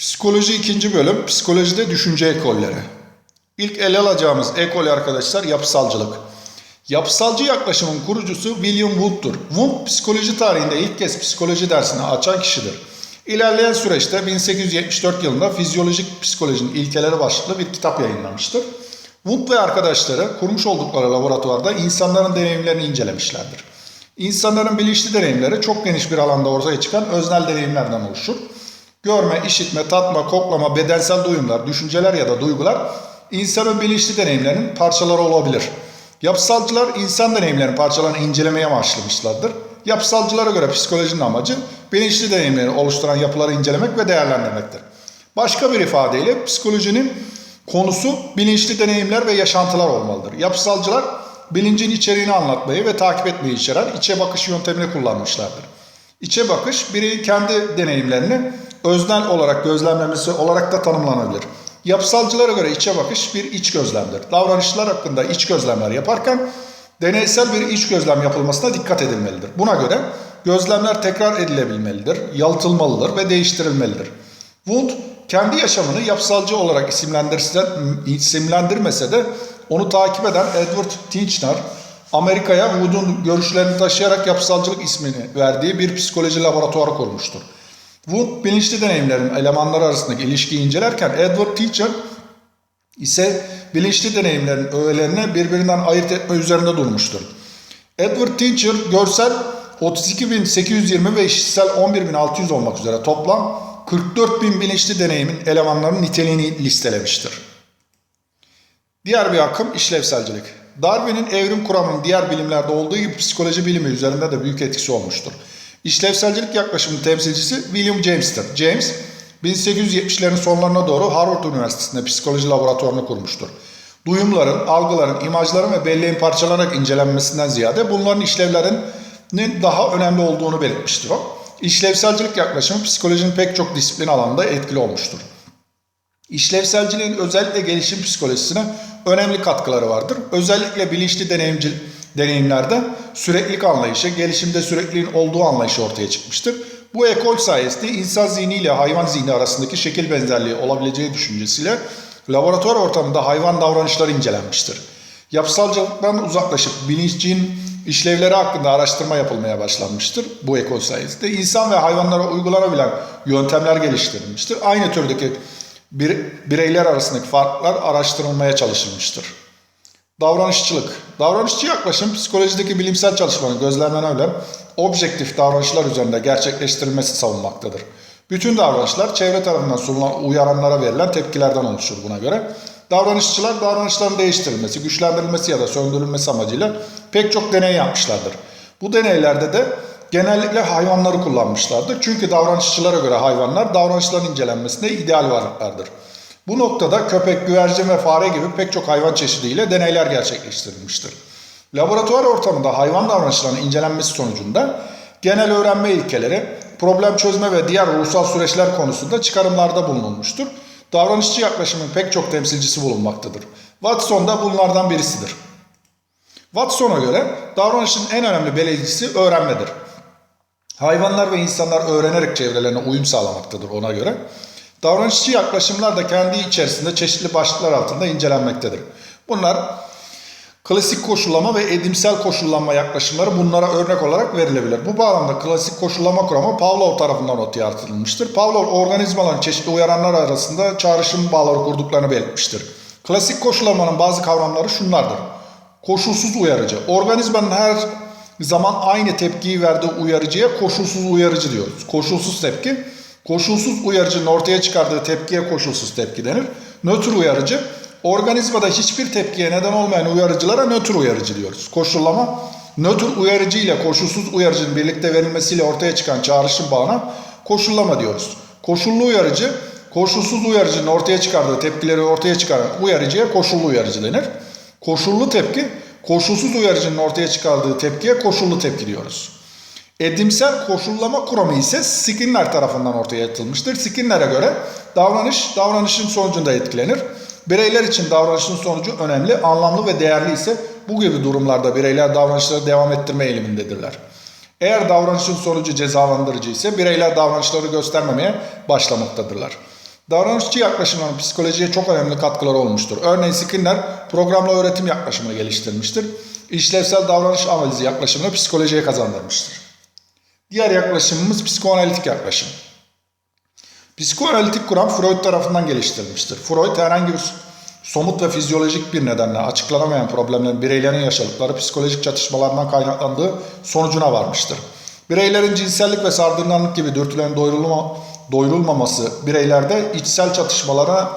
Psikoloji ikinci bölüm, psikolojide düşünce ekolleri. İlk ele alacağımız ekol arkadaşlar yapısalcılık. Yapısalcı yaklaşımın kurucusu William Wundt'tur. Wundt psikoloji tarihinde ilk kez psikoloji dersini açan kişidir. İlerleyen süreçte 1874 yılında Fizyolojik Psikolojinin İlkeleri başlıklı bir kitap yayınlamıştır. Wundt ve arkadaşları kurmuş oldukları laboratuvarda insanların deneyimlerini incelemişlerdir. İnsanların bilinçli deneyimleri çok geniş bir alanda ortaya çıkan öznel deneyimlerden oluşur. Görme, işitme, tatma, koklama, bedensel duyumlar, düşünceler ya da duygular insanın bilinçli deneyimlerinin parçaları olabilir. Yapısalcılar insan deneyimlerinin parçalarını incelemeye amaçlamışlardır. Yapısalcılara göre psikolojinin amacı bilinçli deneyimleri oluşturan yapıları incelemek ve değerlendirmektir. Başka bir ifadeyle psikolojinin konusu bilinçli deneyimler ve yaşantılar olmalıdır. Yapısalcılar bilincin içeriğini anlatmayı ve takip etmeyi içeren içe bakış yöntemini kullanmışlardır. İçe bakış bireyin kendi deneyimlerini öznel olarak gözlemlemesi olarak da tanımlanabilir. Yapısalcılara göre içe bakış bir iç gözlemdir. Davranışlar hakkında iç gözlemler yaparken deneysel bir iç gözlem yapılmasına dikkat edilmelidir. Buna göre gözlemler tekrar edilebilmelidir, yalıtılmalıdır ve değiştirilmelidir. Wundt kendi yaşamını yapısalcı olarak isimlendirmese de onu takip eden Edward Titchener, Amerika'ya Wundt'un görüşlerini taşıyarak yapısalcılık ismini verdiği bir psikoloji laboratuvarı kurmuştur. Wundt bilinçli deneyimlerin elemanları arasındaki ilişkiyi incelerken Edward Teacher ise bilinçli deneyimlerin öğelerini birbirinden ayırt etme üzerinde durmuştur. Edward Teacher görsel 32.820 ve işitsel 11.600 olmak üzere toplam 44.000 bilinçli deneyimin elemanlarının niteliğini listelemiştir. Diğer bir akım işlevselcilik. Darwin'in evrim kuramının diğer bilimlerde olduğu gibi psikoloji bilimi üzerinde de büyük etkisi olmuştur. İşlevselcilik yaklaşımının temsilcisi William James'tir. James, 1870'lerin sonlarına doğru Harvard Üniversitesi'nde psikoloji laboratuvarını kurmuştur. Duyumların, algıların, imajların ve belleğin parçalanarak incelenmesinden ziyade bunların işlevlerinin daha önemli olduğunu belirtmiştir o. İşlevselcilik yaklaşımı psikolojinin pek çok disiplin alanında etkili olmuştur. İşlevselciliğin özellikle gelişim psikolojisine önemli katkıları vardır. Özellikle bilinçli deneyimci, deneyimlerde süreklilik anlayışı, gelişimde sürekliliğin olduğu anlayışı ortaya çıkmıştır. Bu ekol sayesinde insan zihni ile hayvan zihni arasındaki şekil benzerliği olabileceği düşüncesiyle laboratuvar ortamında hayvan davranışları incelenmiştir. Yapısalcılıktan uzaklaşıp bilincin işlevleri hakkında araştırma yapılmaya başlanmıştır bu ekol sayesinde. İnsan ve hayvanlara uygulanabilen yöntemler geliştirilmiştir. Aynı türdeki bir, bireyler arasındaki farklar araştırılmaya çalışılmıştır. Davranışçılık. Davranışçı yaklaşım psikolojideki bilimsel çalışmanın gözlemlenebilen objektif davranışlar üzerinde gerçekleştirilmesi savunmaktadır. Bütün davranışlar çevre tarafından sunulan uyaranlara verilen tepkilerden oluşur buna göre. Davranışçılar davranışların değiştirilmesi, güçlendirilmesi ya da söndürülmesi amacıyla pek çok deney yapmışlardır. Bu deneylerde de genellikle hayvanları kullanmışlardır. Çünkü davranışçılara göre hayvanlar davranışların incelenmesinde ideal varlıklardır. Bu noktada köpek, güvercin ve fare gibi pek çok hayvan çeşidiyle deneyler gerçekleştirilmiştir. Laboratuvar ortamında hayvan davranışlarının incelenmesi sonucunda genel öğrenme ilkeleri, problem çözme ve diğer ruhsal süreçler konusunda çıkarımlarda bulunulmuştur. Davranışçı yaklaşımın pek çok temsilcisi bulunmaktadır. Watson da bunlardan birisidir. Watson'a göre davranışın en önemli belirleyicisi öğrenmedir. Hayvanlar ve insanlar öğrenerek çevrelerine uyum sağlamaktadır ona göre. Davranışçı yaklaşımlar da kendi içerisinde çeşitli başlıklar altında incelenmektedir. Bunlar klasik koşullama ve edimsel koşullanma yaklaşımları bunlara örnek olarak verilebilir. Bu bağlamda klasik koşullama kuramı Pavlov tarafından ortaya atılmıştır. Pavlov organizmaların çeşitli uyaranlar arasında çağrışım bağları kurduklarını belirtmiştir. Klasik koşullamanın bazı kavramları şunlardır. Koşulsuz uyarıcı. Organizmanın her zaman aynı tepkiyi verdiği uyarıcıya koşulsuz uyarıcı diyoruz. Koşulsuz tepki Koşulsuz uyarıcının ortaya çıkardığı tepkiye koşulsuz tepki denir. Nötr uyarıcı, organizmada hiçbir tepkiye neden olmayan uyarıcılara nötr uyarıcı diyoruz. Koşullama, nötr uyarıcı ile koşulsuz uyarıcının birlikte verilmesiyle ortaya çıkan çağrışım bağına koşullama diyoruz. Koşullu uyarıcı, koşulsuz uyarıcının ortaya çıkardığı tepkileri ortaya çıkaran uyarıcıya koşullu uyarıcı denir. Koşullu tepki, koşulsuz uyarıcının ortaya çıkardığı tepkiye koşullu tepki diyoruz. Edimsel koşullama kuramı ise Skinner tarafından ortaya atılmıştır. Skinner'e göre davranış davranışın sonucunda etkilenir. Bireyler için davranışın sonucu önemli, anlamlı ve değerli ise bu gibi durumlarda bireyler davranışları devam ettirme eğilimindedirler. Eğer davranışın sonucu cezalandırıcı ise bireyler davranışları göstermemeye başlamaktadırlar. Davranışçı yaklaşımların psikolojiye çok önemli katkıları olmuştur. Örneğin Skinner programla öğretim yaklaşımını geliştirmiştir. İşlevsel davranış analizi yaklaşımını psikolojiye kazandırmıştır. Diğer yaklaşımımız psikoanalitik yaklaşım. Psikoanalitik kuram Freud tarafından geliştirilmiştir. Freud herhangi bir somut ve fizyolojik bir nedenle açıklanamayan problemlerin bireylerin yaşadıkları psikolojik çatışmalardan kaynaklandığı sonucuna varmıştır. Bireylerin cinsellik ve sardırganlık gibi dürtülerin doyurulma, doyurulmaması bireylerde içsel çatışmalara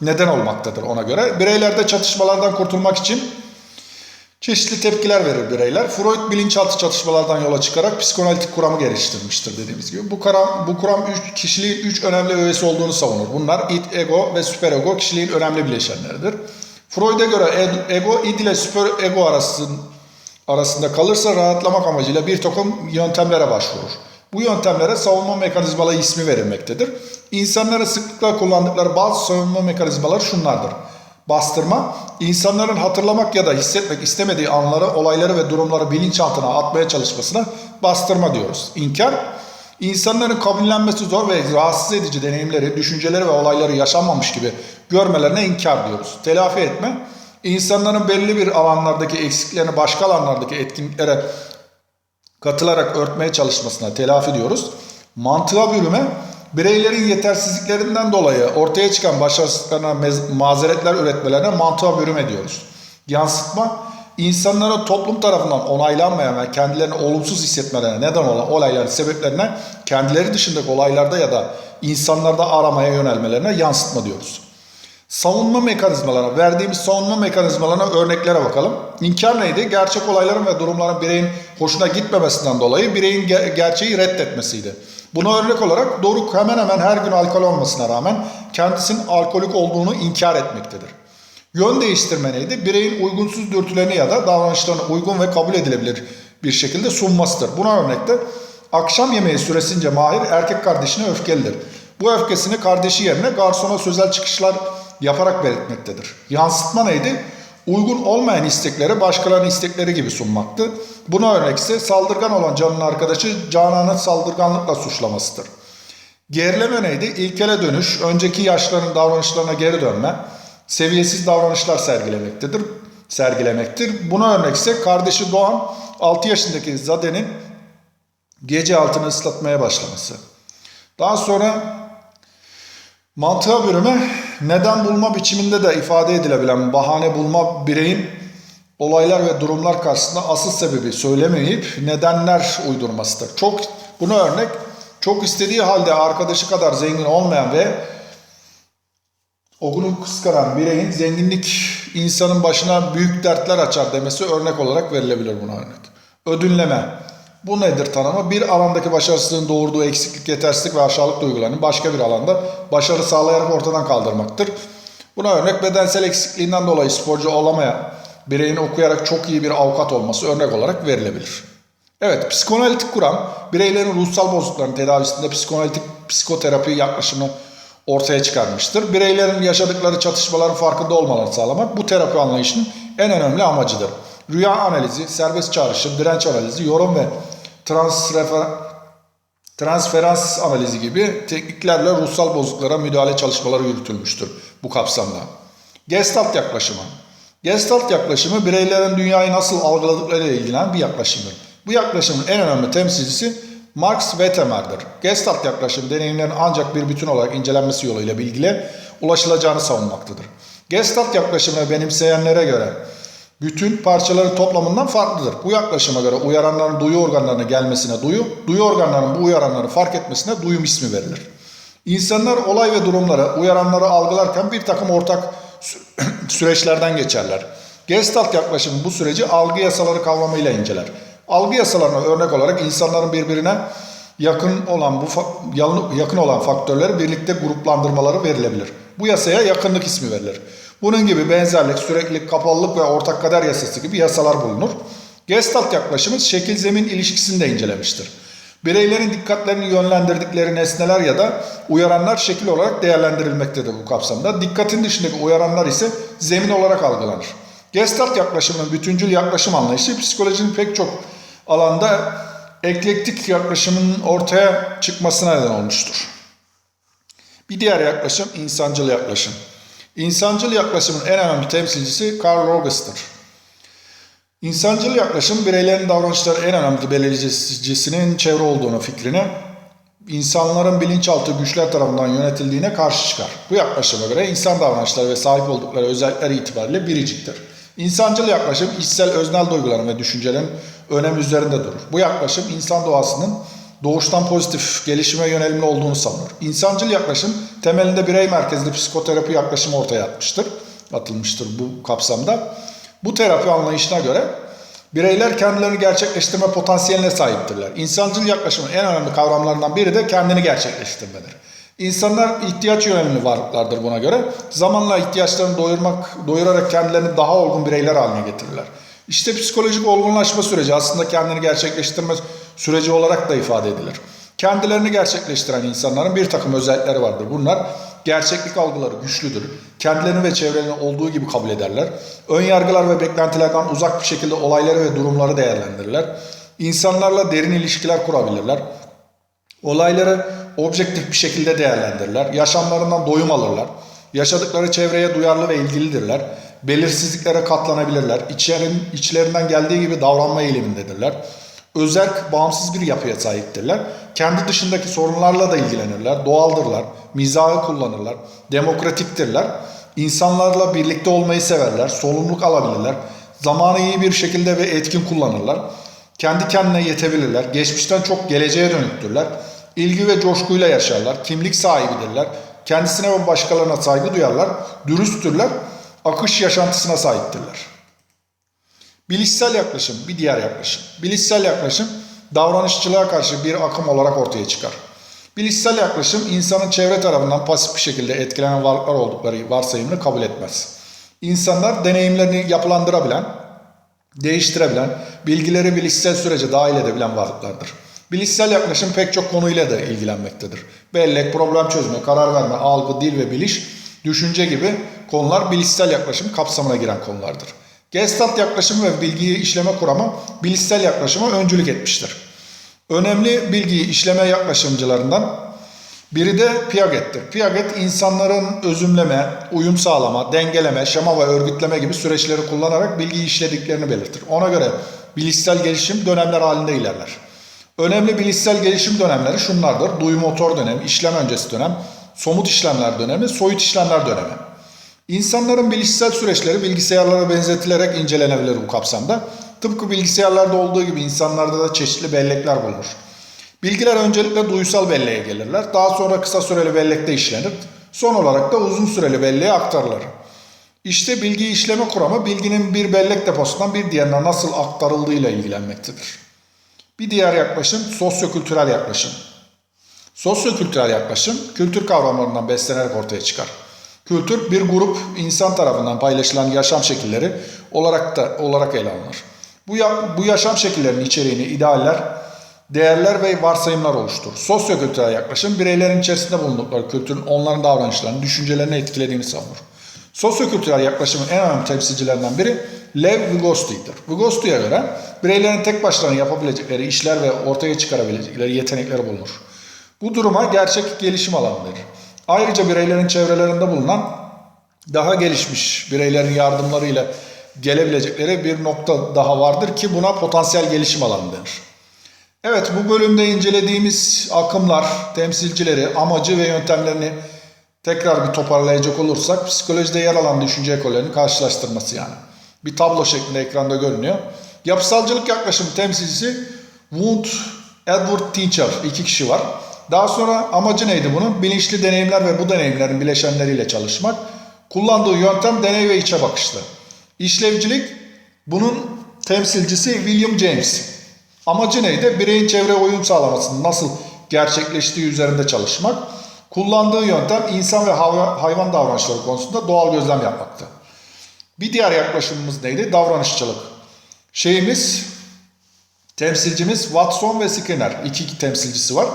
neden olmaktadır ona göre. Bireylerde çatışmalardan kurtulmak için Çeşitli tepkiler verir bireyler. Freud bilinçaltı çatışmalardan yola çıkarak psikoanalitik kuramı geliştirmiştir dediğimiz gibi. Bu kuram, bu kuram üç, kişiliğin üç önemli öğesi olduğunu savunur. Bunlar id, ego ve süperego kişiliğin önemli bileşenleridir. Freud'a göre ego, id ile süperego arasında, arasında kalırsa rahatlamak amacıyla bir takım yöntemlere başvurur. Bu yöntemlere savunma mekanizmaları ismi verilmektedir. İnsanların sıklıkla kullandıkları bazı savunma mekanizmaları şunlardır. Bastırma, insanların hatırlamak ya da hissetmek istemediği anları, olayları ve durumları bilinçaltına atmaya çalışmasına bastırma diyoruz. İnkar, insanların kabullenmesi zor ve rahatsız edici deneyimleri, düşünceleri ve olayları yaşanmamış gibi görmelerine inkar diyoruz. Telafi etme, insanların belli bir alanlardaki eksiklerini başka alanlardaki etkinliklere katılarak örtmeye çalışmasına telafi diyoruz. Mantığa bürüme, bireylerin yetersizliklerinden dolayı ortaya çıkan başarısızlıklarına mazeretler üretmelerine mantığa bürüme diyoruz. Yansıtma, insanların toplum tarafından onaylanmayan ve kendilerini olumsuz hissetmelerine neden olan olayların sebeplerine kendileri dışındaki olaylarda ya da insanlarda aramaya yönelmelerine yansıtma diyoruz. Savunma mekanizmalarına, verdiğimiz savunma mekanizmalarına örneklere bakalım. İnkar neydi? Gerçek olayların ve durumların bireyin hoşuna gitmemesinden dolayı bireyin ge- gerçeği reddetmesiydi. Buna örnek olarak Doruk hemen hemen her gün alkol olmasına rağmen kendisinin alkolik olduğunu inkar etmektedir. Yön değiştirme neydi? Bireyin uygunsuz dürtülerini ya da davranışlarını uygun ve kabul edilebilir bir şekilde sunmasıdır. Buna örnekte akşam yemeği süresince Mahir erkek kardeşine öfkelidir. Bu öfkesini kardeşi yerine garsona sözel çıkışlar yaparak belirtmektedir. Yansıtma neydi? Uygun olmayan istekleri başkalarının istekleri gibi sunmaktı. Buna örnek ise saldırgan olan Can'ın arkadaşı Canan'ı saldırganlıkla suçlamasıdır. Gerileme neydi? İlkele dönüş, önceki yaşların davranışlarına geri dönme, seviyesiz davranışlar sergilemektedir. sergilemektir. Buna örnek ise kardeşi Doğan 6 yaşındaki Zade'nin gece altını ıslatmaya başlaması. Daha sonra mantığa bölümü neden bulma biçiminde de ifade edilebilen bahane bulma bireyin olaylar ve durumlar karşısında asıl sebebi söylemeyip nedenler uydurmasıdır. Çok buna örnek çok istediği halde arkadaşı kadar zengin olmayan ve okunu kıskanan bireyin zenginlik insanın başına büyük dertler açar demesi örnek olarak verilebilir buna örnek. Ödünleme. Bu nedir tanımı? Bir alandaki başarısızlığın doğurduğu eksiklik, yetersizlik ve aşağılık duygularını başka bir alanda başarı sağlayarak ortadan kaldırmaktır. Buna örnek bedensel eksikliğinden dolayı sporcu olamayan bireyin okuyarak çok iyi bir avukat olması örnek olarak verilebilir. Evet, psikoanalitik kuram bireylerin ruhsal bozuklukların tedavisinde psikoanalitik psikoterapi yaklaşımı ortaya çıkarmıştır. Bireylerin yaşadıkları çatışmaların farkında olmalarını sağlamak bu terapi anlayışının en önemli amacıdır. Rüya analizi, serbest çağrışım, direnç analizi, yorum ve transrefer, transferans analizi gibi tekniklerle ruhsal bozukluklara müdahale çalışmaları yürütülmüştür bu kapsamda. Gestalt yaklaşımı. Gestalt yaklaşımı bireylerin dünyayı nasıl algıladıklarıyla ilgilenen bir yaklaşımdır. Bu yaklaşımın en önemli temsilcisi Marx Werthemer'dir. Gestalt yaklaşım deneyimlerin ancak bir bütün olarak incelenmesi yoluyla bilgiye ulaşılacağını savunmaktadır. Gestalt yaklaşımını benimseyenlere göre bütün parçaları toplamından farklıdır. Bu yaklaşıma göre uyaranların duyu organlarına gelmesine duyu, duyu organlarının bu uyaranları fark etmesine duyum ismi verilir. İnsanlar olay ve durumları, uyaranları algılarken bir takım ortak sü- süreçlerden geçerler. Gestalt yaklaşımı bu süreci algı yasaları kavramıyla inceler. Algı yasalarına örnek olarak insanların birbirine yakın olan bu yakın olan faktörleri birlikte gruplandırmaları verilebilir. Bu yasaya yakınlık ismi verilir. Bunun gibi benzerlik, süreklilik, kapalılık ve ortak kader yasası gibi yasalar bulunur. Gestalt yaklaşımı şekil zemin ilişkisini de incelemiştir. Bireylerin dikkatlerini yönlendirdikleri nesneler ya da uyaranlar şekil olarak değerlendirilmektedir bu kapsamda. Dikkatin dışındaki uyaranlar ise zemin olarak algılanır. Gestalt yaklaşımının bütüncül yaklaşım anlayışı psikolojinin pek çok alanda eklektik yaklaşımın ortaya çıkmasına neden olmuştur. Bir diğer yaklaşım insancıl yaklaşım. İnsancıl yaklaşımın en önemli temsilcisi Carl Rogers'tır. İnsancıl yaklaşım bireylerin davranışları en önemli belirleyicisinin çevre olduğunu fikrine insanların bilinçaltı güçler tarafından yönetildiğine karşı çıkar. Bu yaklaşıma göre insan davranışları ve sahip oldukları özellikler itibariyle biriciktir. İnsancıl yaklaşım içsel öznel duyguların ve düşüncelerin önemi üzerinde durur. Bu yaklaşım insan doğasının doğuştan pozitif gelişime yönelimli olduğunu savunur. İnsancıl yaklaşım temelinde birey merkezli psikoterapi yaklaşımı ortaya atmıştır, atılmıştır bu kapsamda. Bu terapi anlayışına göre bireyler kendilerini gerçekleştirme potansiyeline sahiptirler. İnsancıl yaklaşımın en önemli kavramlarından biri de kendini gerçekleştirmedir. İnsanlar ihtiyaç yönelimli varlıklardır buna göre. Zamanla ihtiyaçlarını doyurmak, doyurarak kendilerini daha olgun bireyler haline getirirler. İşte psikolojik olgunlaşma süreci aslında kendini gerçekleştirme süreci olarak da ifade edilir. Kendilerini gerçekleştiren insanların bir takım özellikleri vardır. Bunlar gerçeklik algıları güçlüdür. Kendilerini ve çevrelerini olduğu gibi kabul ederler. Ön yargılar ve beklentilerden uzak bir şekilde olayları ve durumları değerlendirirler. İnsanlarla derin ilişkiler kurabilirler. Olayları objektif bir şekilde değerlendirirler. Yaşamlarından doyum alırlar. Yaşadıkları çevreye duyarlı ve ilgilidirler. Belirsizliklere katlanabilirler. İçlerin, içlerinden geldiği gibi davranma eğilimindedirler. Özerk, bağımsız bir yapıya sahiptirler. Kendi dışındaki sorunlarla da ilgilenirler. Doğaldırlar. Mizahı kullanırlar. Demokratiktirler. İnsanlarla birlikte olmayı severler. Sorumluluk alabilirler. Zamanı iyi bir şekilde ve etkin kullanırlar. Kendi kendine yetebilirler. Geçmişten çok geleceğe dönüktürler. İlgi ve coşkuyla yaşarlar. Kimlik sahibidirler. Kendisine ve başkalarına saygı duyarlar. Dürüsttürler. Akış yaşantısına sahiptirler. Bilişsel yaklaşım bir diğer yaklaşım. Bilişsel yaklaşım davranışçılığa karşı bir akım olarak ortaya çıkar. Bilişsel yaklaşım insanın çevre tarafından pasif bir şekilde etkilenen varlıklar oldukları varsayımını kabul etmez. İnsanlar deneyimlerini yapılandırabilen, değiştirebilen, bilgileri bilişsel sürece dahil edebilen varlıklardır. Bilişsel yaklaşım pek çok konuyla da ilgilenmektedir. Bellek, problem çözme, karar verme, algı, dil ve biliş, düşünce gibi konular bilişsel yaklaşım kapsamına giren konulardır. Gestalt yaklaşımı ve bilgiyi işleme kuramı bilişsel yaklaşıma öncülük etmiştir. Önemli bilgiyi işleme yaklaşımcılarından biri de Piaget'tir. Piaget insanların özümleme, uyum sağlama, dengeleme, şema ve örgütleme gibi süreçleri kullanarak bilgiyi işlediklerini belirtir. Ona göre bilişsel gelişim dönemler halinde ilerler. Önemli bilişsel gelişim dönemleri şunlardır. Duyu motor dönemi, işlem öncesi dönem, somut işlemler dönemi, soyut işlemler dönemi. İnsanların bilişsel süreçleri bilgisayarlara benzetilerek incelenebilir bu kapsamda. Tıpkı bilgisayarlarda olduğu gibi insanlarda da çeşitli bellekler bulunur. Bilgiler öncelikle duysal belleğe gelirler. Daha sonra kısa süreli bellekte işlenir. Son olarak da uzun süreli belleğe aktarılır. İşte bilgi işleme kuramı bilginin bir bellek deposundan bir diğerine nasıl aktarıldığıyla ilgilenmektedir. Bir diğer yaklaşım sosyokültürel yaklaşım. Sosyokültürel yaklaşım kültür kavramlarından beslenerek ortaya çıkar. Kültür bir grup insan tarafından paylaşılan yaşam şekilleri olarak da olarak ele alınır. Bu, bu yaşam şekillerinin içeriğini idealler, değerler ve varsayımlar oluşturur. Sosyokültürel yaklaşım bireylerin içerisinde bulundukları kültürün onların davranışlarını, düşüncelerini etkilediğini savunur. Sosyokültürel yaklaşımın en önemli temsilcilerinden biri Lev Vygotsky'dir. Vygotsky'ye göre bireylerin tek başlarına yapabilecekleri işler ve ortaya çıkarabilecekleri yetenekleri bulunur. Bu duruma gerçek gelişim alanı denir. Ayrıca bireylerin çevrelerinde bulunan daha gelişmiş bireylerin yardımlarıyla gelebilecekleri bir nokta daha vardır ki buna potansiyel gelişim alanı denir. Evet bu bölümde incelediğimiz akımlar, temsilcileri, amacı ve yöntemlerini tekrar bir toparlayacak olursak psikolojide yer alan düşünce ekollerinin karşılaştırması yani. Bir tablo şeklinde ekranda görünüyor. Yapısalcılık yaklaşımı temsilcisi Wundt Edward Teacher iki kişi var. Daha sonra amacı neydi bunun? Bilinçli deneyimler ve bu deneyimlerin bileşenleriyle çalışmak. Kullandığı yöntem deney ve içe bakışlı. İşlevcilik bunun temsilcisi William James. Amacı neydi? Bireyin çevre uyum sağlamasının nasıl gerçekleştiği üzerinde çalışmak. Kullandığı yöntem insan ve hayvan davranışları konusunda doğal gözlem yapmaktı. Bir diğer yaklaşımımız neydi? Davranışçılık. Şeyimiz, temsilcimiz Watson ve Skinner. İki, iki temsilcisi var.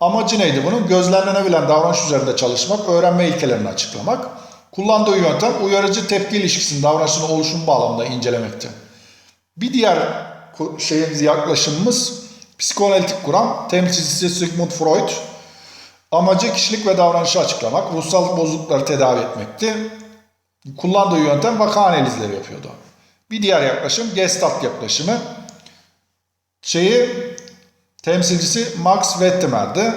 Amacı neydi bunun? Gözlemlenebilen davranış üzerinde çalışmak, öğrenme ilkelerini açıklamak. Kullandığı yöntem uyarıcı tepki ilişkisinin davranışın oluşum bağlamında incelemekti. Bir diğer şeyimiz yaklaşımımız psikoanalitik kuram temsilcisi Sigmund Freud. Amacı kişilik ve davranışı açıklamak, ruhsal bozuklukları tedavi etmekti. Kullandığı yöntem vaka analizleri yapıyordu. Bir diğer yaklaşım Gestalt yaklaşımı. Şeyi temsilcisi Max Wettimer'di.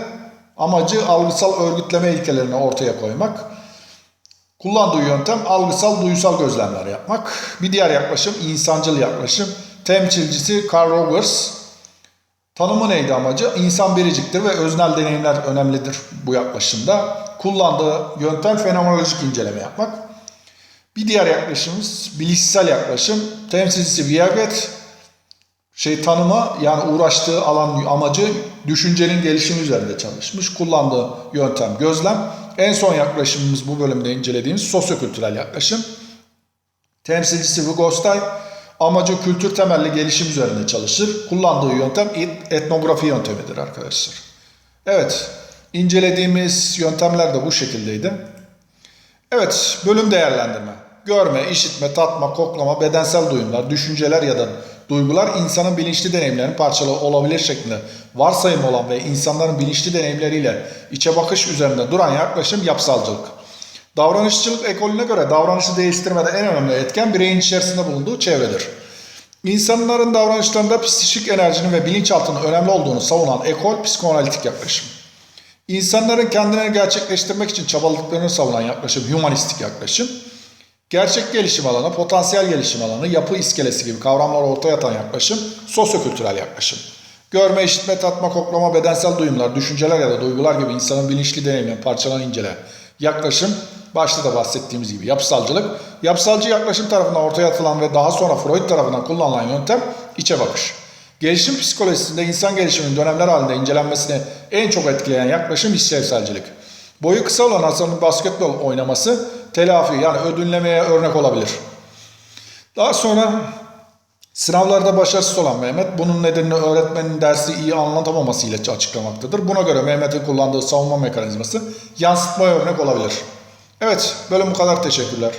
Amacı algısal örgütleme ilkelerini ortaya koymak. Kullandığı yöntem algısal duysal gözlemler yapmak. Bir diğer yaklaşım insancıl yaklaşım. Temsilcisi Carl Rogers. Tanımı neydi amacı? İnsan biriciktir ve öznel deneyimler önemlidir bu yaklaşımda. Kullandığı yöntem fenomenolojik inceleme yapmak. Bir diğer yaklaşımımız bilişsel yaklaşım. Temsilcisi Viaget. Şey tanımı yani uğraştığı alan amacı düşüncenin gelişimi üzerinde çalışmış. Kullandığı yöntem gözlem. En son yaklaşımımız bu bölümde incelediğimiz sosyokültürel yaklaşım. Temsilcisi Vygotsky amacı kültür temelli gelişim üzerinde çalışır. Kullandığı yöntem et- etnografi yöntemidir arkadaşlar. Evet, incelediğimiz yöntemler de bu şekildeydi. Evet, bölüm değerlendirme. Görme, işitme, tatma, koklama, bedensel duyumlar, düşünceler ya da duygular insanın bilinçli deneyimlerinin parçalı olabilir şeklinde varsayım olan ve insanların bilinçli deneyimleriyle içe bakış üzerinde duran yaklaşım yapsalcılık. Davranışçılık ekolüne göre davranışı değiştirmede en önemli etken bireyin içerisinde bulunduğu çevredir. İnsanların davranışlarında psikik enerjinin ve bilinçaltının önemli olduğunu savunan ekol psikoanalitik yaklaşım. İnsanların kendilerini gerçekleştirmek için çabaladıklarını savunan yaklaşım humanistik yaklaşım. Gerçek gelişim alanı, potansiyel gelişim alanı, yapı iskelesi gibi kavramlar ortaya atan yaklaşım sosyokültürel yaklaşım. Görme, işitme, tatma, koklama, bedensel duyumlar, düşünceler ya da duygular gibi insanın bilinçli deneyimlerini parçalan incele. Yaklaşım, başta da bahsettiğimiz gibi yapısalcılık. Yapısalcı yaklaşım tarafından ortaya atılan ve daha sonra Freud tarafından kullanılan yöntem içe bakış. Gelişim psikolojisinde insan gelişiminin dönemler halinde incelenmesini en çok etkileyen yaklaşım işlevselcilik. Boyu kısa olan Hasan'ın basketbol oynaması telafi yani ödünlemeye örnek olabilir. Daha sonra sınavlarda başarısız olan Mehmet bunun nedenini öğretmenin dersi iyi anlatamaması ile açıklamaktadır. Buna göre Mehmet'in kullandığı savunma mekanizması yansıtmaya örnek olabilir. Evet bölüm bu kadar teşekkürler.